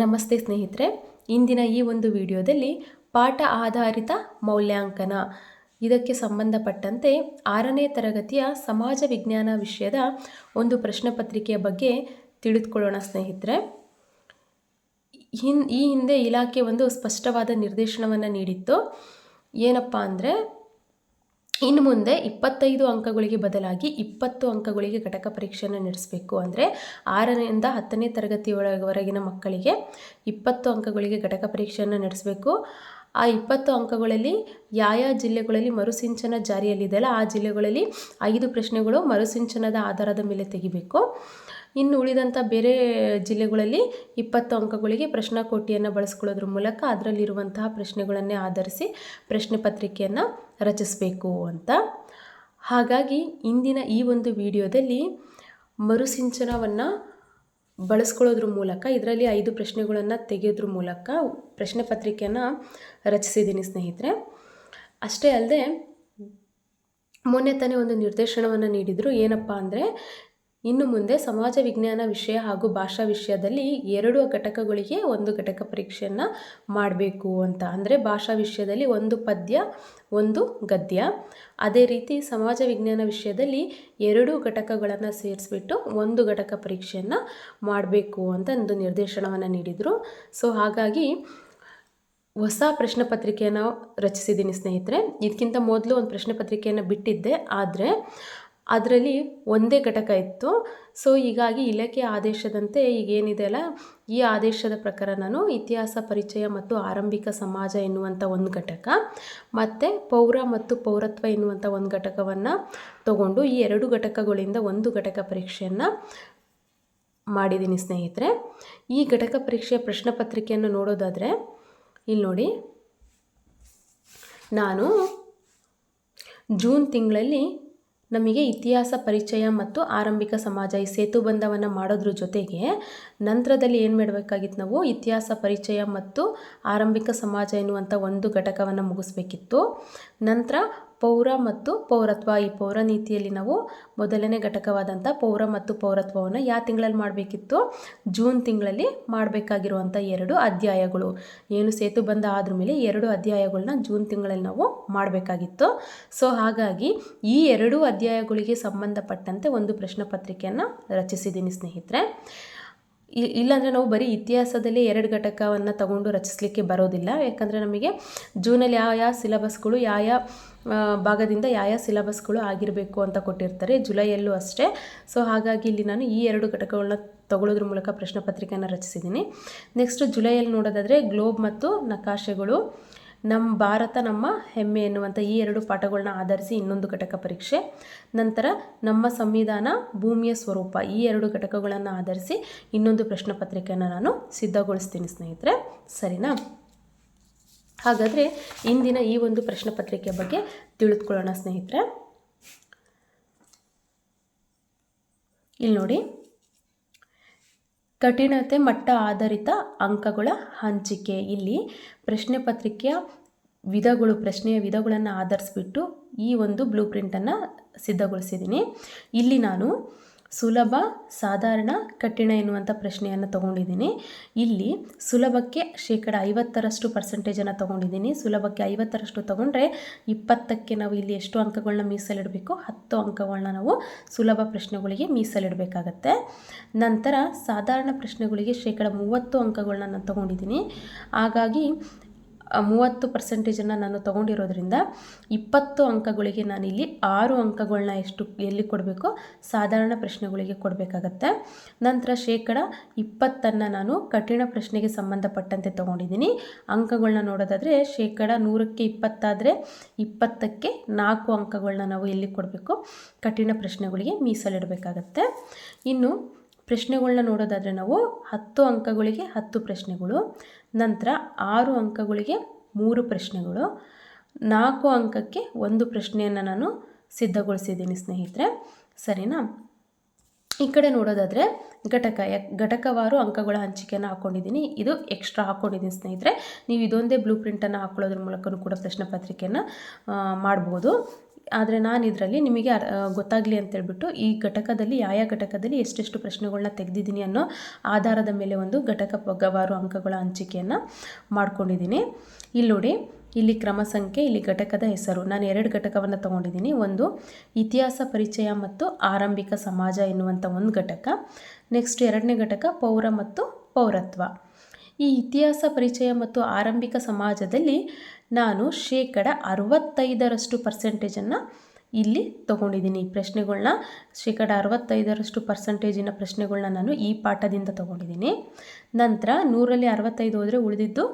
ನಮಸ್ತೆ ಸ್ನೇಹಿತರೆ, ಇಂದಿನ ಈ ಒಂದು ವಿಡಿಯೋದಲ್ಲಿ ಪಾಠ ಆಧಾರಿತ ಮೌಲ್ಯಾಂಕನ. ಇದಕ್ಕೆ ಸಂಬಂಧಪಟ್ಟಂತೆ ಆರನೇ ತರಗತಿಯ ಸಮಾಜ ವಿಜ್ಞಾನ ವಿಷಯದ ಒಂದು ಪ್ರಶ್ನೆ ಪತ್ರಿಕೆಯ ಬಗ್ಗೆ ತಿಳಿದುಕೊಳ್ಳೋಣ ಸ್ನೇಹಿತರೆ. ಹಿನ್, ಈ ಹಿಂದೆ ಇಲಾಖೆ ಒಂದು ಸ್ಪಷ್ಟವಾದ ನಿರ್ದೇಶನವನ್ನು ನೀಡಿತ್ತು. ಏನಪ್ಪ ಅಂದರೆ ಇನ್ನು ಮುಂದೆ ಇಪ್ಪತ್ತೈದು ಅಂಕಗಳಿಗೆ ಬದಲಾಗಿ ಇಪ್ಪತ್ತು ಅಂಕಗಳಿಗೆ ಘಟಕ ಪರೀಕ್ಷೆಯನ್ನು ನಡೆಸಬೇಕು ಅಂದರೆ ಆರರಿಂದ ಹತ್ತನೇ ತರಗತಿಯವರೆಗಿನ ಮಕ್ಕಳಿಗೆ ಇಪ್ಪತ್ತು ಅಂಕಗಳಿಗೆ ಘಟಕ ಪರೀಕ್ಷೆಯನ್ನು ನಡೆಸಬೇಕು. ಆ ಇಪ್ಪತ್ತು ಅಂಕಗಳಲ್ಲಿ ಯಾವ ಜಿಲ್ಲೆಗಳಲ್ಲಿ ಮರುಸಿಂಚನ ಜಾರಿಯಲ್ಲಿದೆಯಲ್ಲ, ಆ ಜಿಲ್ಲೆಗಳಲ್ಲಿ ಐದು ಪ್ರಶ್ನೆಗಳು ಮರುಸಿಂಚನದ ಆಧಾರದ ಮೇಲೆ ತೆಗಿಬೇಕು. ಇನ್ನು ಉಳಿದಂಥ ಬೇರೆ ಜಿಲ್ಲೆಗಳಲ್ಲಿ ಇಪ್ಪತ್ತು ಅಂಕಗಳಿಗೆ ಪ್ರಶ್ನಾಕೋಟಿಯನ್ನು ಬಳಸ್ಕೊಳ್ಳೋದ್ರ ಮೂಲಕ ಅದರಲ್ಲಿರುವಂತಹ ಪ್ರಶ್ನೆಗಳನ್ನೇ ಆಧರಿಸಿ ಪ್ರಶ್ನೆ ಪತ್ರಿಕೆಯನ್ನು ರಚಿಸಬೇಕು ಅಂತ. ಹಾಗಾಗಿ ಇಂದಿನ ಈ ಒಂದು ವಿಡಿಯೋದಲ್ಲಿ ಮರುಸಿಂಚನವನ್ನು ಬಳಸ್ಕೊಳ್ಳೋದ್ರ ಮೂಲಕ, ಇದರಲ್ಲಿ ಐದು ಪ್ರಶ್ನೆಗಳನ್ನು ತೆಗೆಯೋದ್ರ ಮೂಲಕ ಪ್ರಶ್ನೆ ಪತ್ರಿಕೆಯನ್ನು ರಚಿಸಿದ್ದೀನಿ ಸ್ನೇಹಿತರೆ. ಅಷ್ಟೇ ಅಲ್ಲದೆ ಮೊನ್ನೆ ತಾನೇ ಒಂದು ನಿರ್ದೇಶನವನ್ನು ನೀಡಿದರು ಏನಪ್ಪ ಅಂದರೆ ಇನ್ನು ಮುಂದೆ ಸಮಾಜ ವಿಜ್ಞಾನ ವಿಷಯ ಹಾಗೂ ಭಾಷಾ ವಿಷಯದಲ್ಲಿ ಎರಡು ಘಟಕಗಳಿಗೆ ಒಂದು ಘಟಕ ಪರೀಕ್ಷೆಯನ್ನು ಮಾಡಬೇಕು ಅಂತ. ಅಂದರೆ ಭಾಷಾ ವಿಷಯದಲ್ಲಿ ಒಂದು ಪದ್ಯ, ಒಂದು ಗದ್ಯ. ಅದೇ ರೀತಿ ಸಮಾಜ ವಿಜ್ಞಾನ ವಿಷಯದಲ್ಲಿ ಎರಡು ಘಟಕಗಳನ್ನು ಸೇರಿಸ್ಬಿಟ್ಟು ಒಂದು ಘಟಕ ಪರೀಕ್ಷೆಯನ್ನು ಮಾಡಬೇಕು ಅಂತ ಒಂದು ನಿರ್ದೇಶನವನ್ನು ನೀಡಿದರು. ಸೊ ಹಾಗಾಗಿ ಹೊಸ ಪ್ರಶ್ನೆ ಪತ್ರಿಕೆಯನ್ನು ರಚಿಸಿದ್ದೀನಿ ಸ್ನೇಹಿತರೆ. ಇದಕ್ಕಿಂತ ಮೊದಲು ಒಂದು ಪ್ರಶ್ನೆ ಪತ್ರಿಕೆಯನ್ನು ಬಿಟ್ಟಿದ್ದೆ. ಆದರೆ ಅದರಲ್ಲಿ ಒಂದೇ ಘಟಕ ಇತ್ತು. ಸೊ ಹೀಗಾಗಿ ಇಲಾಖೆ ಆದೇಶದಂತೆ ಈಗ ಏನಿದೆ ಅಲ್ಲ, ಈ ಆದೇಶದ ಪ್ರಕಾರ ನಾನು ಇತಿಹಾಸ ಪರಿಚಯ ಮತ್ತು ಆರಂಭಿಕ ಸಮಾಜ ಎನ್ನುವಂಥ ಒಂದು ಘಟಕ. ಮತ್ತು ಪೌರ ಮತ್ತು ಪೌರತ್ವ ಎನ್ನುವಂಥ ಒಂದು ಘಟಕವನ್ನು ತಗೊಂಡು ಈ ಎರಡು ಘಟಕಗಳಿಂದ ಒಂದು ಘಟಕ ಪರೀಕ್ಷೆಯನ್ನು ಮಾಡಿದ್ದೀನಿ ಸ್ನೇಹಿತರೆ. ಈ ಘಟಕ ಪರೀಕ್ಷೆಯ ಪ್ರಶ್ನೆ ಪತ್ರಿಕೆಯನ್ನು ನೋಡೋದಾದರೆ, ಇಲ್ಲಿ ನೋಡಿ. ನಾನು ಜೂನ್ ತಿಂಗಳಲ್ಲಿ ನಮಗೆ ಇತಿಹಾಸ, ಪರಿಚಯ ಮತ್ತು ಆರಂಭಿಕ ಸಮಾಜ ಈ ಸೇತುಬಂಧವನ್ನು ಮಾಡೋದ್ರ ಜೊತೆಗೆ ನಂತರದಲ್ಲಿ ಏನು ಮಾಡಬೇಕಾಗಿತ್ತು ನಾವು? ಇತಿಹಾಸ, ಪರಿಚಯ ಮತ್ತು ಆರಂಭಿಕ ಸಮಾಜ ಎನ್ನುವಂಥ ಒಂದು ಘಟಕವನ್ನು ಮುಗಿಸ್ಬೇಕಿತ್ತು. ನಂತರ ಪೌರ ಮತ್ತು ಪೌರತ್ವ. ಈ ಪೌರ ನೀತಿಯಲ್ಲಿ ನಾವು ಮೊದಲನೇ ಘಟಕವಾದಂಥ ಪೌರ ಮತ್ತು ಪೌರತ್ವವನ್ನು ಯಾವ ತಿಂಗಳಲ್ಲಿ ಮಾಡಬೇಕಿತ್ತು? ಜೂನ್ ತಿಂಗಳಲ್ಲಿ ಮಾಡಬೇಕಾಗಿರುವಂಥ ಎರಡು ಅಧ್ಯಾಯಗಳು. ಏನು ಸೇತು ಬಂದ ಆದ್ರ ಮೇಲೆ ಎರಡು ಅಧ್ಯಾಯಗಳನ್ನ ಜೂನ್ ತಿಂಗಳಲ್ಲಿ ನಾವು ಮಾಡಬೇಕಾಗಿತ್ತು. ಸೊ, ಹಾಗಾಗಿ ಈ ಎರಡು ಅಧ್ಯಾಯಗಳಿಗೆ ಸಂಬಂಧಪಟ್ಟಂತೆ ಒಂದು ಪ್ರಶ್ನೆ ಪತ್ರಿಕೆಯನ್ನು ರಚಿಸಿದ್ದೀನಿ ಸ್ನೇಹಿತರೆ. ಇಲ್ಲಾಂದರೆ ನಾವು ಬರೀ ಇತಿಹಾಸದಲ್ಲಿ ಎರಡು ಘಟಕವನ್ನು ತಗೊಂಡು ರಚಿಸಲಿಕ್ಕೆ ಬರೋದಿಲ್ಲ. ಯಾಕಂದರೆ ನಮಗೆ ಜೂನಲ್ಲಿ ಯಾವ ಯಾವ ಸಿಲೆಬಸ್ಗಳು, ಯಾವ ಯಾವ ಭಾಗದಿಂದ ಯಾವ ಯಾವ ಸಿಲೆಬಸ್ಗಳು ಆಗಿರಬೇಕು ಅಂತ ಕೊಟ್ಟಿರ್ತಾರೆ. ಜುಲೈಯಲ್ಲೂ ಅಷ್ಟೇ. ಸೊ, ಹಾಗಾಗಿ ಇಲ್ಲಿ ನಾನು ಈ ಎರಡು ಘಟಕಗಳನ್ನ ತಗೊಳ್ಳೋದ್ರ ಮೂಲಕ ಪ್ರಶ್ನೆ ಪತ್ರಿಕೆಯನ್ನು ರಚಿಸಿದ್ದೀನಿ. ನೆಕ್ಸ್ಟ್ ಜುಲೈಯಲ್ಲಿ ನೋಡೋದಾದರೆ ಗ್ಲೋಬ್ ಮತ್ತು ನಕಾಶೆಗಳು. ನಮ್ಮ ಭಾರತ ನಮ್ಮ ಹೆಮ್ಮೆ ಎನ್ನುವಂಥ ಈ ಎರಡು ಪಾಠಗಳನ್ನ ಆಧರಿಸಿ ಇನ್ನೊಂದು ಘಟಕ ಪರೀಕ್ಷೆ. ನಂತರ ನಮ್ಮ ಸಂವಿಧಾನ ಭೂಮಿಯ ಸ್ವರೂಪ ಈ ಎರಡು ಘಟಕಗಳನ್ನು ಆಧರಿಸಿ ಇನ್ನೊಂದು ಪ್ರಶ್ನೆ ಪತ್ರಿಕೆಯನ್ನು ನಾನು ಸಿದ್ಧಗೊಳಿಸ್ತೀನಿ ಸ್ನೇಹಿತರೆ. ಸರಿನಾ? ಹಾಗಾದರೆ ಇಂದಿನ ಈ ಒಂದು ಪ್ರಶ್ನೆ ಪತ್ರಿಕೆಯ ಬಗ್ಗೆ ತಿಳಿದುಕೊಳ್ಳೋಣ ಸ್ನೇಹಿತರೆ. ಇಲ್ಲಿ ನೋಡಿ ಕಠಿಣತೆ ಮಟ್ಟ ಆಧಾರಿತ ಅಂಕಗಳ ಹಂಚಿಕೆ. ಇಲ್ಲಿ ಪ್ರಶ್ನೆ ಪತ್ರಿಕೆಯ ವಿಧಗಳು, ಪ್ರಶ್ನೆಯ ವಿಧಗಳನ್ನು ಆಧರಿಸ್ಬಿಟ್ಟು ಈ ಒಂದು ಬ್ಲೂ ಪ್ರಿಂಟನ್ನು ಸಿದ್ಧಗೊಳಿಸಿದ್ದೀನಿ ಇಲ್ಲಿ ನಾನು ಸುಲಭ, ಸಾಧಾರಣ, ಕಠಿಣ ಎನ್ನುವಂಥ ಪ್ರಶ್ನೆಯನ್ನು ತೊಗೊಂಡಿದ್ದೀನಿ. ಇಲ್ಲಿ ಸುಲಭಕ್ಕೆ ಶೇಕಡ ಐವತ್ತರಷ್ಟು ಪರ್ಸೆಂಟೇಜನ್ನು ತೊಗೊಂಡಿದ್ದೀನಿ. ಸುಲಭಕ್ಕೆ ಐವತ್ತರಷ್ಟು ತೊಗೊಂಡ್ರೆ ಇಪ್ಪತ್ತಕ್ಕೆ ನಾವು ಇಲ್ಲಿ ಎಷ್ಟು ಅಂಕಗಳನ್ನ ಮೀಸಲಿಡಬೇಕು? ಹತ್ತು ಅಂಕಗಳನ್ನ ನಾವು ಸುಲಭ ಪ್ರಶ್ನೆಗಳಿಗೆ ಮೀಸಲಿಡಬೇಕಾಗತ್ತೆ. ನಂತರ ಸಾಧಾರಣ ಪ್ರಶ್ನೆಗಳಿಗೆ ಶೇಕಡ ಮೂವತ್ತು ಅಂಕಗಳನ್ನ ನಾನು ತೊಗೊಂಡಿದ್ದೀನಿ. ಹಾಗಾಗಿ ಮೂವತ್ತು ಪರ್ಸೆಂಟೇಜನ್ನು ನಾನು ತೊಗೊಂಡಿರೋದ್ರಿಂದ ಇಪ್ಪತ್ತು ಅಂಕಗಳಿಗೆ ನಾನಿಲ್ಲಿ ಆರು ಅಂಕಗಳನ್ನ ಎಷ್ಟು ಎಲ್ಲಿ ಕೊಡಬೇಕು? ಸಾಧಾರಣ ಪ್ರಶ್ನೆಗಳಿಗೆ ಕೊಡಬೇಕಾಗತ್ತೆ. ನಂತರ ಶೇಕಡ ಇಪ್ಪತ್ತನ್ನು ನಾನು ಕಠಿಣ ಪ್ರಶ್ನೆಗೆ ಸಂಬಂಧಪಟ್ಟಂತೆ ತೊಗೊಂಡಿದ್ದೀನಿ. ಅಂಕಗಳನ್ನ ನೋಡೋದಾದರೆ ಶೇಕಡ ನೂರಕ್ಕೆ ಇಪ್ಪತ್ತಾದರೆ ಇಪ್ಪತ್ತಕ್ಕೆ ನಾಲ್ಕು ಅಂಕಗಳನ್ನ ನಾವು ಎಲ್ಲಿ ಕೊಡಬೇಕು? ಕಠಿಣ ಪ್ರಶ್ನೆಗಳಿಗೆ ಮೀಸಲಿಡಬೇಕಾಗತ್ತೆ. ಇನ್ನು ಪ್ರಶ್ನೆಗಳನ್ನ ನೋಡೋದಾದರೆ ನಾವು ಹತ್ತು ಅಂಕಗಳಿಗೆ ಹತ್ತು ಪ್ರಶ್ನೆಗಳು. ನಂತರ ಆರು ಅಂಕಗಳಿಗೆ ಮೂರು ಪ್ರಶ್ನೆಗಳು. ನಾಲ್ಕು ಅಂಕಕ್ಕೆ ಒಂದು ಪ್ರಶ್ನೆಯನ್ನು ನಾನು ಸಿದ್ಧಗೊಳಿಸಿದ್ದೀನಿ ಸ್ನೇಹಿತರೆ. ಸರಿನಾ? ಈ ಕಡೆ ನೋಡೋದಾದರೆ ಘಟಕ, ಘಟಕವಾರು ಅಂಕಗಳ ಹಂಚಿಕೆಯನ್ನು ಹಾಕ್ಕೊಂಡಿದ್ದೀನಿ ಇದು ಎಕ್ಸ್ಟ್ರಾ ಹಾಕ್ಕೊಂಡಿದ್ದೀನಿ ಸ್ನೇಹಿತರೆ. ನೀವು ಇದೊಂದೇ ಬ್ಲೂ ಪ್ರಿಂಟನ್ನು ಹಾಕ್ಕೊಳ್ಳೋದ್ರ ಮೂಲಕ ಕೂಡ ಪ್ರಶ್ನೆ ಪತ್ರಿಕೆಯನ್ನು ಮಾಡ್ಬೋದು. ಆದರೆ ನಾನು ಇದರಲ್ಲಿ ನಿಮಗೆ ಗೊತ್ತಾಗಲಿ ಅಂತ ಗೊತ್ತಾಗಲಿ ಅಂತೇಳ್ಬಿಟ್ಟು ಈ ಘಟಕದಲ್ಲಿ, ಯಾವ ಘಟಕದಲ್ಲಿ ಎಷ್ಟೆಷ್ಟು ಪ್ರಶ್ನೆಗಳನ್ನ ತೆಗೆದಿದ್ದೀನಿ ಅನ್ನೋ ಆಧಾರದ ಮೇಲೆ ಒಂದು ಘಟಕ ಪಗವಾರು ಅಂಕಗಳ ಹಂಚಿಕೆಯನ್ನು ಮಾಡ್ಕೊಂಡಿದ್ದೀನಿ. ಇಲ್ಲಿ ನೋಡಿ, ಇಲ್ಲಿ ಕ್ರಮ ಸಂಖ್ಯೆ, ಇಲ್ಲಿ ಘಟಕದ ಹೆಸರು. ನಾನು ಎರಡು ಘಟಕವನ್ನು ತಗೊಂಡಿದ್ದೀನಿ. ಒಂದು, ಇತಿಹಾಸ ಪರಿಚಯ ಮತ್ತು ಆರಂಭಿಕ ಸಮಾಜ ಎನ್ನುವಂಥ ಒಂದು ಘಟಕ. ನೆಕ್ಸ್ಟ್ ಎರಡನೇ ಘಟಕ, ಪೌರ ಮತ್ತು ಪೌರತ್ವ. ಈ ಇತಿಹಾಸ ಪರಿಚಯ ಮತ್ತು ಆರಂಭಿಕ ಸಮಾಜದಲ್ಲಿ ನಾನು ಶೇಕಡ ಅರವತ್ತೈದರಷ್ಟು ಪರ್ಸೆಂಟೇಜನ್ನು ಇಲ್ಲಿ ತೊಗೊಂಡಿದ್ದೀನಿ. ಈ ಪ್ರಶ್ನೆಗಳನ್ನ ಶೇಕಡ ಅರವತ್ತೈದರಷ್ಟು ಪರ್ಸೆಂಟೇಜಿನ ಪ್ರಶ್ನೆಗಳನ್ನ ನಾನು ಈ ಪಾಠದಿಂದ ತೊಗೊಂಡಿದ್ದೀನಿ. ನಂತರ ನೂರಲ್ಲಿ ಅರವತ್ತೈದು ಹೋದರೆ ಉಳಿದಿದ್ದು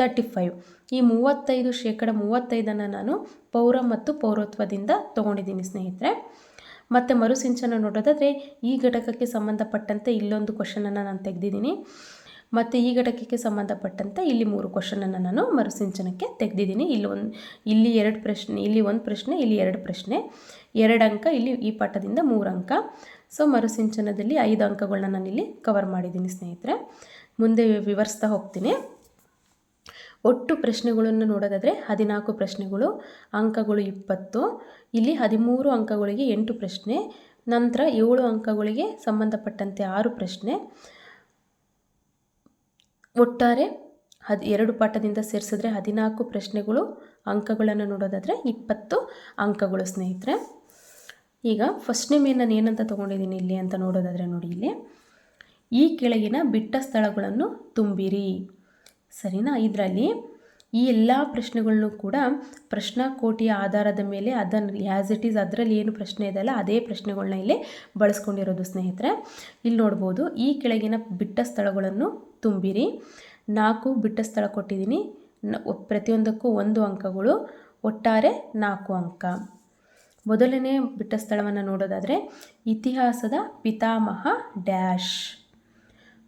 ತರ್ಟಿ ಫೈವ್. ಈ ಮೂವತ್ತೈದು ಶೇಕಡ ಮೂವತ್ತೈದನ್ನು ನಾನು ಪೌರ ಮತ್ತು ಪೌರತ್ವದಿಂದ ತೊಗೊಂಡಿದ್ದೀನಿ ಸ್ನೇಹಿತರೆ. ಮತ್ತು ಮರುಸಿಂಚನ ನೋಡೋದಾದರೆ ಈ ಘಟಕಕ್ಕೆ ಸಂಬಂಧಪಟ್ಟಂತೆ ಇಲ್ಲೊಂದು ಕ್ವಶನನ್ನು ನಾನು ತೆಗೆದಿದ್ದೀನಿ. ಮತ್ತು ಈ ಘಟಕಕ್ಕೆ ಸಂಬಂಧಪಟ್ಟಂತೆ ಇಲ್ಲಿ ಮೂರು ಕ್ವಶನನ್ನು ನಾನು ಮರುಸಿಂಚನಕ್ಕೆ ತೆಗೆದಿದ್ದೀನಿ. ಇಲ್ಲಿ ಒಂದು, ಇಲ್ಲಿ ಎರಡು ಪ್ರಶ್ನೆ, ಇಲ್ಲಿ ಒಂದು ಪ್ರಶ್ನೆ, ಇಲ್ಲಿ ಎರಡು ಪ್ರಶ್ನೆ. ಎರಡು ಅಂಕ, ಇಲ್ಲಿ ಈ ಪಾಠದಿಂದ ಮೂರು ಅಂಕ. ಸೊ ಮರುಸಿಂಚನದಲ್ಲಿ ಐದು ಅಂಕಗಳನ್ನ ಇಲ್ಲಿ ಕವರ್ ಮಾಡಿದ್ದೀನಿ ಸ್ನೇಹಿತರೆ. ಮುಂದೆ ವಿವರಿಸ್ತಾ ಹೋಗ್ತೀನಿ. ಒಟ್ಟು ಪ್ರಶ್ನೆಗಳನ್ನು ನೋಡೋದಾದರೆ ಹದಿನಾಲ್ಕು ಪ್ರಶ್ನೆಗಳು, ಅಂಕಗಳು ಇಪ್ಪತ್ತು. ಇಲ್ಲಿ ಹದಿಮೂರು ಅಂಕಗಳಿಗೆ ಎಂಟು ಪ್ರಶ್ನೆ, ನಂತರ ಏಳು ಅಂಕಗಳಿಗೆ ಸಂಬಂಧಪಟ್ಟಂತೆ ಆರು ಪ್ರಶ್ನೆ. ಒಟ್ಟಾರೆ ಹದ್, ಎರಡು ಪಾಠದಿಂದ ಸೇರಿಸಿದ್ರೆ ಹದಿನಾಲ್ಕು ಪ್ರಶ್ನೆಗಳು, ಅಂಕಗಳನ್ನು ನೋಡೋದಾದರೆ ಇಪ್ಪತ್ತು ಅಂಕಗಳು ಸ್ನೇಹಿತರೆ. ಈಗ ಫಸ್ಟ್ ಮೇನ್ ನಾನು ಏನಂತ ತೊಗೊಂಡಿದ್ದೀನಿ ಇಲ್ಲಿ ಅಂತ ನೋಡೋದಾದರೆ ನೋಡಿ ಇಲ್ಲಿ. ಈ ಕೆಳಗಿನ ಬಿಟ್ಟ ಸ್ಥಳಗಳನ್ನು ತುಂಬಿರಿ. ಸರಿನಾ? ಇದರಲ್ಲಿ ಈ ಎಲ್ಲ ಪ್ರಶ್ನೆಗಳನ್ನು ಕೂಡ ಪ್ರಶ್ನಾಕೋಟಿಯ ಆಧಾರದ ಮೇಲೆ ಅದನ್ನು ಆ್ಯಸ್ ಇಟ್ ಈಸ್ ಅದರಲ್ಲಿ ಏನು ಪ್ರಶ್ನೆ ಇದೆಯಲ್ಲ ಅದೇ ಪ್ರಶ್ನೆಗಳನ್ನ ಇಲ್ಲಿ ಬಳಸ್ಕೊಂಡಿರೋದು ಸ್ನೇಹಿತರೆ. ಇಲ್ಲಿ ನೋಡ್ಬೋದು ಈ ಕೆಳಗಿನ ಬಿಟ್ಟ ಸ್ಥಳಗಳನ್ನು ತುಂಬಿರಿ. ನಾಲ್ಕು ಬಿಟ್ಟ ಸ್ಥಳ ಕೊಟ್ಟಿದ್ದೀನಿ. ಪ್ರತಿಯೊಂದಕ್ಕೂ ಒಂದು ಅಂಕಗಳು, ಒಟ್ಟಾರೆ ನಾಲ್ಕು ಅಂಕ. ಮೊದಲನೇ ಬಿಟ್ಟ ಸ್ಥಳವನ್ನು ನೋಡೋದಾದರೆ ಇತಿಹಾಸದ ಪಿತಾಮಹ ಡ್ಯಾಶ್.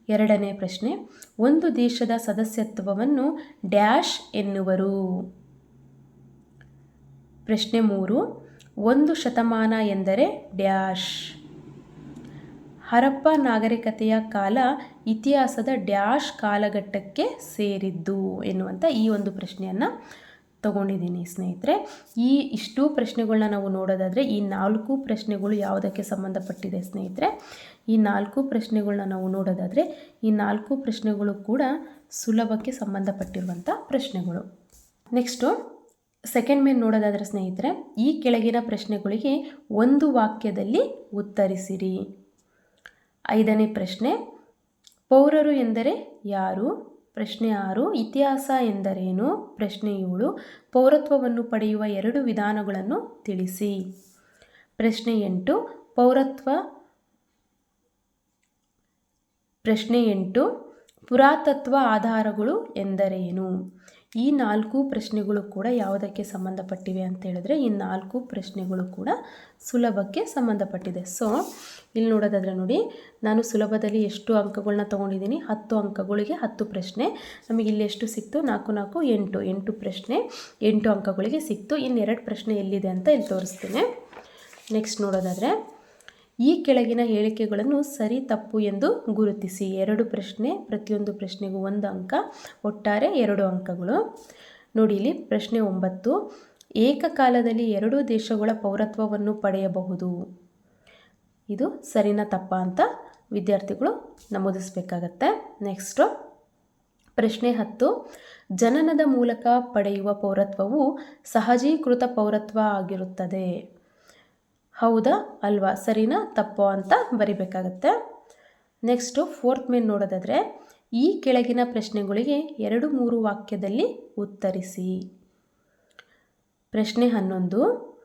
ಎರಡನೇ ಪ್ರಶ್ನೆ, ಒಂದು ದೇಶದ ಸದಸ್ಯತ್ವವನ್ನು ಡ್ಯಾಶ್ ಎನ್ನುವರು. ಪ್ರಶ್ನೆ ಮೂರು, ಒಂದು ಶತಮಾನ ಎಂದರೆ ಡ್ಯಾಶ್. ಹರಪ್ಪ ನಾಗರಿಕತೆಯ ಕಾಲ ಇತಿಹಾಸದ ಡ್ಯಾಶ್ ಕಾಲಘಟ್ಟಕ್ಕೆ ಸೇರಿದ್ದು ಎನ್ನುವಂಥ ಈ ಒಂದು ಪ್ರಶ್ನೆಯನ್ನು ತಗೊಂಡಿದ್ದೀನಿ ಸ್ನೇಹಿತರೆ. ಈ ಇಷ್ಟು ಪ್ರಶ್ನೆಗಳನ್ನ ನಾವು ನೋಡೋದಾದರೆ ಈ ನಾಲ್ಕು ಪ್ರಶ್ನೆಗಳು ಯಾವುದಕ್ಕೆ ಸಂಬಂಧಪಟ್ಟಿದೆ ಸ್ನೇಹಿತರೆ? ಈ ನಾಲ್ಕು ಪ್ರಶ್ನೆಗಳನ್ನ ನಾವು ನೋಡೋದಾದರೆ ಈ ನಾಲ್ಕು ಪ್ರಶ್ನೆಗಳು ಕೂಡ ಸುಲಭಕ್ಕೆ ಸಂಬಂಧಪಟ್ಟಿರುವಂಥ ಪ್ರಶ್ನೆಗಳು. ನೆಕ್ಸ್ಟು ಸೆಕೆಂಡ್ ಮೇನ್ ನೋಡೋದಾದರೆ ಸ್ನೇಹಿತರೆ, ಈ ಕೆಳಗಿನ ಪ್ರಶ್ನೆಗಳಿಗೆ ಒಂದು ವಾಕ್ಯದಲ್ಲಿ ಉತ್ತರಿಸಿರಿ. ಐದನೇ ಪ್ರಶ್ನೆ, ಪೌರರು ಎಂದರೆ ಯಾರು? ಪ್ರಶ್ನೆ ಆರು, ಇತಿಹಾಸ ಎಂದರೇನು? ಪ್ರಶ್ನೆ ಏಳು, ಪೌರತ್ವವನ್ನು ಪಡೆಯುವ ಎರಡು ವಿಧಾನಗಳನ್ನು ತಿಳಿಸಿ. ಪ್ರಶ್ನೆ ಎಂಟು, ಪೌರತ್ವ, ಪ್ರಶ್ನೆ ಎಂಟು, ಪುರಾತತ್ವ ಆಧಾರಗಳು ಎಂದರೇನು? ಈ ನಾಲ್ಕು ಪ್ರಶ್ನೆಗಳು ಕೂಡ ಯಾವುದಕ್ಕೆ ಸಂಬಂಧಪಟ್ಟಿವೆ ಅಂತ ಹೇಳಿದ್ರೆ ಈ ನಾಲ್ಕು ಪ್ರಶ್ನೆಗಳು ಕೂಡ ಸುಲಭಕ್ಕೆ ಸಂಬಂಧಪಟ್ಟಿದೆ. ಸೊ ಇಲ್ಲಿ ನೋಡೋದಾದರೆ ನೋಡಿ, ನಾನು ಸುಲಭದಲ್ಲಿ ಎಷ್ಟು ಅಂಕಗಳನ್ನ ತೊಗೊಂಡಿದ್ದೀನಿ. ಹತ್ತು ಅಂಕಗಳಿಗೆ ಹತ್ತು ಪ್ರಶ್ನೆ. ನಮಗೆ ಇಲ್ಲಿ ಎಷ್ಟು ಸಿಕ್ತು? ನಾಲ್ಕು ನಾಲ್ಕು, ಎಂಟು. ಎಂಟು ಪ್ರಶ್ನೆ. ಎಂಟು ಅಂಕಗಳಿಗೆ ಸಿಕ್ತು. ಇನ್ನೆರಡು ಪ್ರಶ್ನೆ ಎಲ್ಲಿದೆ ಅಂತ ಇಲ್ಲಿ ತೋರಿಸ್ತೀನಿ. ನೆಕ್ಸ್ಟ್ ನೋಡೋದಾದರೆ, ಈ ಕೆಳಗಿನ ಹೇಳಿಕೆಗಳನ್ನು ಸರಿ, ತಪ್ಪು ಎಂದು ಗುರುತಿಸಿ. ಎರಡು ಪ್ರಶ್ನೆ, ಪ್ರತಿಯೊಂದು ಪ್ರಶ್ನೆಗೂ ಒಂದು ಅಂಕ, ಒಟ್ಟಾರೆ ಎರಡು ಅಂಕಗಳು. ನೋಡಿ, ಇಲ್ಲಿ ಪ್ರಶ್ನೆ ಒಂಬತ್ತು. ಏಕಕಾಲದಲ್ಲಿ ಎರಡೂ ದೇಶಗಳ ಪೌರತ್ವವನ್ನು ಪಡೆಯಬಹುದು. ಇದು ಸರಿನಾ ತಪ್ಪ ಅಂತ ವಿದ್ಯಾರ್ಥಿಗಳು ನಮೂದಿಸಬೇಕಾಗತ್ತೆ. ನೆಕ್ಸ್ಟು ಪ್ರಶ್ನೆ ಹತ್ತು. ಜನನದ ಮೂಲಕ ಪಡೆಯುವ ಪೌರತ್ವವು ಸಹಜೀಕೃತ ಪೌರತ್ವ ಆಗಿರುತ್ತದೆ. ಹೌದಾ ಅಲ್ವಾ ಸರಿನಾ ತಪ್ಪು ಅಂತ ಬರಿಬೇಕಾಗತ್ತೆ. ನೆಕ್ಸ್ಟು ಫೋರ್ತ್ ಮೇನ್ ನೋಡೋದಾದರೆ ಈ ಕೆಳಗಿನ ಪ್ರಶ್ನೆಗಳಿಗೆ ಎರಡು ಮೂರು ವಾಕ್ಯದಲ್ಲಿ ಉತ್ತರಿಸಿ. ಪ್ರಶ್ನೆ ಹನ್ನೊಂದು.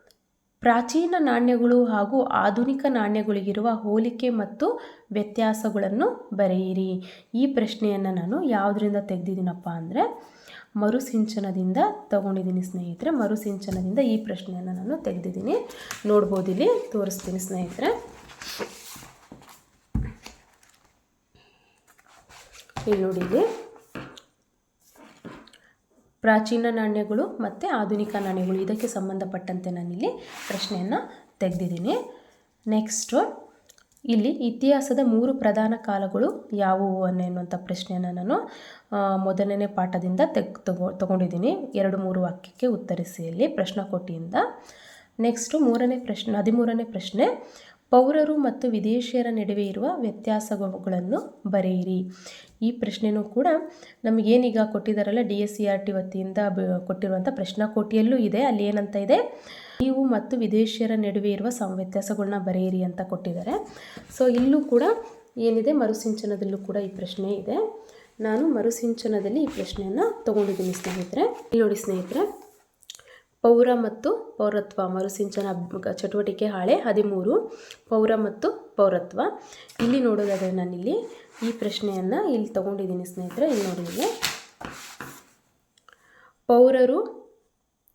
ಪ್ರಾಚೀನ ನಾಣ್ಯಗಳು ಹಾಗೂ ಆಧುನಿಕ ನಾಣ್ಯಗಳಿಗಿರುವ ಹೋಲಿಕೆ ಮತ್ತು ವ್ಯತ್ಯಾಸಗಳನ್ನು ಬರೆಯಿರಿ. ಈ ಪ್ರಶ್ನೆಯನ್ನು ನಾನು ಯಾವುದರಿಂದ ತೆಗೆದಿದ್ದೀನಪ್ಪ ಅಂದರೆ, ಮರುಸಿಂಚನದಿಂದ ತಗೊಂಡಿದ್ದೀನಿ ಸ್ನೇಹಿತರೆ, ಮರುಸಿಂಚನದಿಂದ ಈ ಪ್ರಶ್ನೆಯನ್ನು ನಾನು ತೆಗೆದಿದ್ದೀನಿ. ನೋಡ್ಬೋದು ಇಲ್ಲಿ, ತೋರಿಸ್ತೀನಿ ಸ್ನೇಹಿತರೆ. ಇಲ್ಲಿ ನೋಡಿ ಪ್ರಾಚೀನ ನಾಣ್ಯಗಳು ಮತ್ತು ಆಧುನಿಕ ನಾಣ್ಯಗಳು. ಇದಕ್ಕೆ ಸಂಬಂಧಪಟ್ಟಂತೆ ನಾನಿಲ್ಲಿ ಪ್ರಶ್ನೆಯನ್ನು ತೆಗೆದಿದ್ದೀನಿ. ನೆಕ್ಸ್ಟು ಇಲ್ಲಿ ಇತಿಹಾಸದ ಮೂರು ಪ್ರಧಾನ ಕಾಲಗಳು ಯಾವುವು ಅನ್ನುವಂಥ ಪ್ರಶ್ನೆಯನ್ನು ನಾನು ಮೊದಲನೇ ಪಾಠದಿಂದ ತೆಗ್, ತಗೋ, ತಗೊಂಡಿದ್ದೀನಿ. ಎರಡು ಮೂರು ವಾಕ್ಯಕ್ಕೆ ಉತ್ತರಿಸಿ ಇಲ್ಲಿ ಪ್ರಶ್ನಕೋಟಿಯಿಂದ ನೆಕ್ಸ್ಟು ಮೂರನೇ ಪ್ರಶ್ನೆ, ಹದಿಮೂರನೇ ಪ್ರಶ್ನೆ. ಪೌರರು ಮತ್ತು ವಿದೇಶಿಯರ ನಡುವೆ ಇರುವ ವ್ಯತ್ಯಾಸಗಳನ್ನು ಬರೆಯಿರಿ. ಈ ಪ್ರಶ್ನೆನೂ ಕೂಡ ನಮಗೇನೀಗ ಕೊಟ್ಟಿದ್ದಾರಲ್ಲ D S C R T ವತಿಯಿಂದ ಕೊಟ್ಟಿರುವಂಥ ಪ್ರಶ್ನಾಕೋಟಿಯಲ್ಲೂ ಇದೆ, ಅಲ್ಲಿ ಏನಂತ ಇದೆ? ನೀವು ಮತ್ತು ವಿದೇಶಿಯರ ನಡುವೆ ಇರುವ ಸಂ ವ್ಯತ್ಯಾಸಗಳನ್ನ ಬರೆಯಿರಿ ಅಂತ ಕೊಟ್ಟಿದ್ದಾರೆ. ಸೊ, ಇಲ್ಲೂ ಕೂಡ ಏನಿದೆ? ಮರುಸಿಂಚನದಲ್ಲೂ ಕೂಡ ಈ ಪ್ರಶ್ನೆ ಇದೆ. ನಾನು ಮರುಸಿಂಚನದಲ್ಲಿ ಈ ಪ್ರಶ್ನೆಯನ್ನು ತೊಗೊಂಡಿದ್ದೀನಿ ಸ್ನೇಹಿತರೆ. ಇಲ್ಲಿ ನೋಡಿ ಸ್ನೇಹಿತರೆ ಪೌರ ಮತ್ತು ಪೌರತ್ವ, ಮರುಸಿಂಚನ ಚಟುವಟಿಕೆ ಹಾಳೆ ಹದಿಮೂರು, ಪೌರ ಮತ್ತು ಪೌರತ್ವ. ಇಲ್ಲಿ ನೋಡೋದಾದರೆ ನಾನಿಲ್ಲಿ ಈ ಪ್ರಶ್ನೆಯನ್ನು ಇಲ್ಲಿ ತೊಗೊಂಡಿದ್ದೀನಿ ಸ್ನೇಹಿತರೆ, ಇಲ್ಲಿ ನೋಡಿ ಪೌರರು,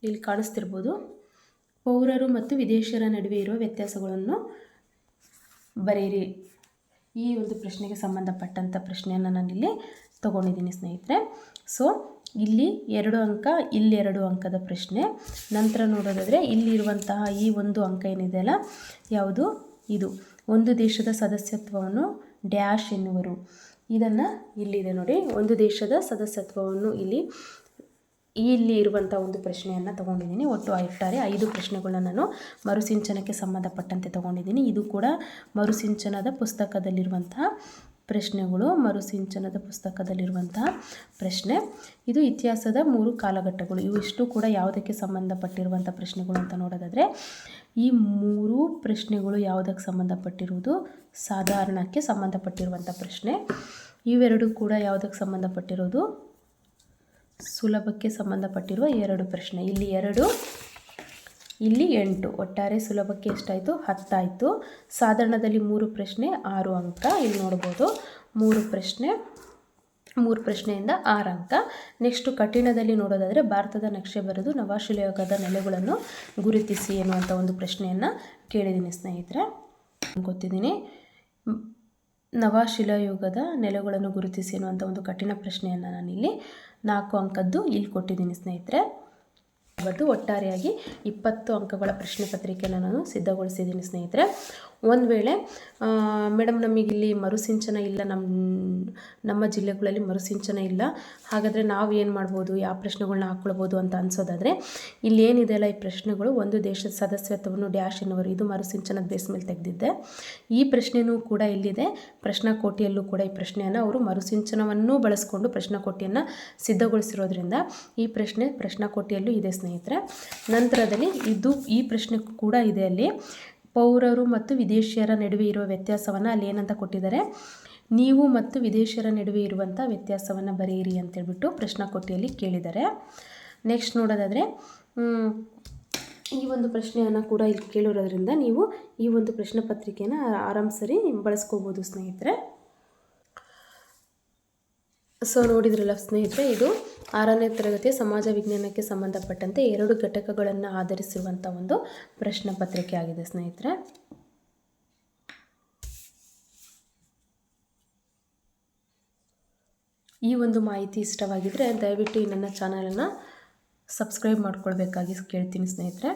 ಇಲ್ಲಿ ಕಾಣಿಸ್ತಿರ್ಬೋದು. ಪೌರರು ಮತ್ತು ವಿದೇಶಿಯರ ನಡುವೆ ಇರುವ ವ್ಯತ್ಯಾಸಗಳನ್ನು ಬರೆಯಿರಿ. ಈ ಒಂದು ಪ್ರಶ್ನೆಗೆ ಸಂಬಂಧಪಟ್ಟಂಥ ಪ್ರಶ್ನೆಯನ್ನು ನಾನಿಲ್ಲಿ ತೊಗೊಂಡಿದ್ದೀನಿ ಸ್ನೇಹಿತರೆ. ಸೊ ಇಲ್ಲಿ ಎರಡು ಅಂಕ, ಇಲ್ಲಿ ಎರಡು ಅಂಕದ ಪ್ರಶ್ನೆ. ನಂತರ ನೋಡೋದಾದರೆ ಇಲ್ಲಿರುವಂತಹ ಈ ಒಂದು ಅಂಕ ಏನಿದೆಯಲ್ಲ ಯಾವುದು? ಇದು. ಒಂದು ದೇಶದ ಸದಸ್ಯತ್ವವನ್ನು ಡ್ಯಾಶ್ ಎನ್ನುವರು. ಇದನ್ನು ಇಲ್ಲಿದೆ ನೋಡಿ. ಒಂದು ದೇಶದ ಸದಸ್ಯತ್ವವನ್ನು ಇಲ್ಲಿ ಇಲ್ಲಿ ಇರುವಂಥ ಒಂದು ಪ್ರಶ್ನೆಯನ್ನು ತೊಗೊಂಡಿದ್ದೀನಿ. ಒಟ್ಟು ಒಟ್ಟಾರೆ ಐದು ಪ್ರಶ್ನೆಗಳನ್ನ ನಾನು ಮರುಸಿಂಚನಕ್ಕೆ ಸಂಬಂಧಪಟ್ಟಂತೆ ತೊಗೊಂಡಿದ್ದೀನಿ. ಇದು ಕೂಡ ಮರುಸಿಂಚನದ ಪುಸ್ತಕದಲ್ಲಿರುವಂತಹ ಪ್ರಶ್ನೆಗಳು ಮರುಸಿಂಚನದ ಪುಸ್ತಕದಲ್ಲಿರುವಂತಹ ಪ್ರಶ್ನೆ. ಇದು ಇತಿಹಾಸದ ಮೂರು ಕಾಲಘಟ್ಟಗಳು. ಇವು ಇಷ್ಟು ಕೂಡ ಯಾವುದಕ್ಕೆ ಸಂಬಂಧಪಟ್ಟಿರುವಂಥ ಪ್ರಶ್ನೆಗಳು ಅಂತ ನೋಡೋದಾದರೆ, ಈ ಮೂರು ಪ್ರಶ್ನೆಗಳು ಯಾವುದಕ್ಕೆ ಸಂಬಂಧಪಟ್ಟಿರುವುದು? ಸಾಧಾರಣಕ್ಕೆ ಸಂಬಂಧಪಟ್ಟಿರುವಂಥ ಪ್ರಶ್ನೆ. ಇವೆರಡು ಕೂಡ ಯಾವುದಕ್ಕೆ ಸಂಬಂಧಪಟ್ಟಿರೋದು ಸುಲಭಕ್ಕೆ ಸಂಬಂಧಪಟ್ಟಿರುವ ಎರಡು ಪ್ರಶ್ನೆ. ಇಲ್ಲಿ ಎರಡು ಇಲ್ಲಿ ಎಂಟು. ಒಟ್ಟಾರೆ ಸುಲಭಕ್ಕೆ ಎಷ್ಟಾಯಿತು? ಹತ್ತಾಯಿತು. ಸಾಧಾರಣದಲ್ಲಿ ಮೂರು ಪ್ರಶ್ನೆ, ಆರು ಅಂಕ. ಇಲ್ಲಿ ನೋಡ್ಬೋದು. ಮೂರು ಪ್ರಶ್ನೆ, ಮೂರು ಪ್ರಶ್ನೆಯಿಂದ ಆರು ಅಂಕ. ನೆಕ್ಸ್ಟು ಕಠಿಣದಲ್ಲಿ ನೋಡೋದಾದರೆ ಭಾರತದ ನಕ್ಷೆ ಬರೆದು ನವಾಶಿಲಯೋಗದ ನೆಲೆಗಳನ್ನು ಗುರುತಿಸಿ ಎನ್ನುವಂಥ ಒಂದು ಪ್ರಶ್ನೆಯನ್ನು ಕೇಳಿದ್ದೀನಿ ಸ್ನೇಹಿತರೆ. ಗೊತ್ತಿದ್ದೀನಿ. ನವಾಶಿಲಾಯುಗದ ನೆಲೆಗಳನ್ನು ಗುರುತಿಸಿ ಎನ್ನುವಂಥ ಒಂದು ಕಠಿಣ ಪ್ರಶ್ನೆಯನ್ನು ನಾನಿಲ್ಲಿ ನಾಲ್ಕು ಅಂಕದ್ದು ಇಲ್ಲಿ ಕೊಟ್ಟಿದ್ದೀನಿ ಸ್ನೇಹಿತರೆ. ಬಟ್ಟು ಒಟ್ಟಾರೆಯಾಗಿ ಇಪ್ಪತ್ತು ಅಂಕಗಳ ಪ್ರಶ್ನೆ ಪತ್ರಿಕೆಯನ್ನು ನಾನು ಸಿದ್ಧಗೊಳಿಸಿದ್ದೀನಿ ಸ್ನೇಹಿತರೆ. ಒಂದು ವೇಳೆ ಮೇಡಮ್ ನಮಗಿಲ್ಲಿ ಮರುಸಿಂಚನ ಇಲ್ಲ ನಮ್ಮ ನಮ್ಮ ಜಿಲ್ಲೆಗಳಲ್ಲಿ ಮರುಸಿಂಚನ ಇಲ್ಲ, ಹಾಗಾದರೆ ನಾವು ಏನು ಮಾಡ್ಬೋದು, ಯಾವ ಪ್ರಶ್ನೆಗಳನ್ನ ಹಾಕ್ಕೊಳ್ಬೋದು ಅಂತ ಅನ್ಸೋದಾದರೆ, ಇಲ್ಲಿ ಏನಿದೆಯಲ್ಲ ಈ ಪ್ರಶ್ನೆಗಳು, ಒಂದು ದೇಶದ ಸದಸ್ಯತ್ವವನ್ನು ಡ್ಯಾಶ್ ಎನ್ನುವರು, ಇದು ಮರುಸಿಂಚನದ ಬೇಸ್ ಮೇಲೆ ತೆಗೆದಿದ್ದೆ. ಈ ಪ್ರಶ್ನೆಯೂ ಕೂಡ ಇಲ್ಲಿದೆ, ಪ್ರಶ್ನಾಕೋಟಿಯಲ್ಲೂ ಕೂಡ ಈ ಪ್ರಶ್ನೆಯನ್ನು ಅವರು ಮರುಸಿಂಚನವನ್ನು ಬಳಸಿಕೊಂಡು ಪ್ರಶ್ನಾಕೋಟಿಯನ್ನು ಸಿದ್ಧಗೊಳಿಸಿರೋದ್ರಿಂದ ಈ ಪ್ರಶ್ನೆ ಪ್ರಶ್ನಾಕೋಟಿಯಲ್ಲೂ ಇದೆ ಸ್ನೇಹಿತರೆ. ನಂತರದಲ್ಲಿ ಇದು ಈ ಪ್ರಶ್ನೆ ಕೂಡ ಇದೆ ಅಲ್ಲಿ. ಪೌರರು ಮತ್ತು ವಿದೇಶಿಯರ ನಡುವೆ ಇರುವ ವ್ಯತ್ಯಾಸವನ್ನು ಅಲ್ಲಿ ಏನಂತ ಕೊಟ್ಟಿದ್ದಾರೆ? ನೀವು ಮತ್ತು ವಿದೇಶಿಯರ ನಡುವೆ ಇರುವಂಥ ವ್ಯತ್ಯಾಸವನ್ನು ಬರೆಯಿರಿ ಅಂತೇಳ್ಬಿಟ್ಟು ಪ್ರಶ್ನಾಕೋಟಿಯಲ್ಲಿ ಕೇಳಿದ್ದಾರೆ. ನೆಕ್ಸ್ಟ್ ನೋಡೋದಾದರೆ ಈ ಒಂದು ಪ್ರಶ್ನೆಯನ್ನು ಕೂಡ ಇಲ್ಲಿ ಕೇಳಿರೋದ್ರಿಂದ ನೀವು ಈ ಒಂದು ಪ್ರಶ್ನೆ ಪತ್ರಿಕೆಯನ್ನು ಆರಾಮ್ಸರಿ ಬಳಸ್ಕೋಬೋದು ಸ್ನೇಹಿತರೆ. ಸೊ ನೋಡಿದ್ರಲ್ಲ ಸ್ನೇಹಿತರೆ, ಇದು ಆರನೇ ತರಗತಿಯ ಸಮಾಜ ವಿಜ್ಞಾನಕ್ಕೆ ಸಂಬಂಧಪಟ್ಟಂತೆ ಎರಡು ಘಟಕಗಳನ್ನು ಆಧರಿಸಿರುವಂಥ ಒಂದು ಪ್ರಶ್ನೆ ಪತ್ರಿಕೆ ಆಗಿದೆ ಸ್ನೇಹಿತರೆ. ಈ ಒಂದು ಮಾಹಿತಿ ಇಷ್ಟವಾಗಿದ್ದರೆ ದಯವಿಟ್ಟು ನನ್ನ ಚಾನಲನ್ನು ಸಬ್ಸ್ಕ್ರೈಬ್ ಮಾಡ್ಕೊಳ್ಬೇಕಾಗಿ ಕೇಳ್ತೀನಿ ಸ್ನೇಹಿತರೆ.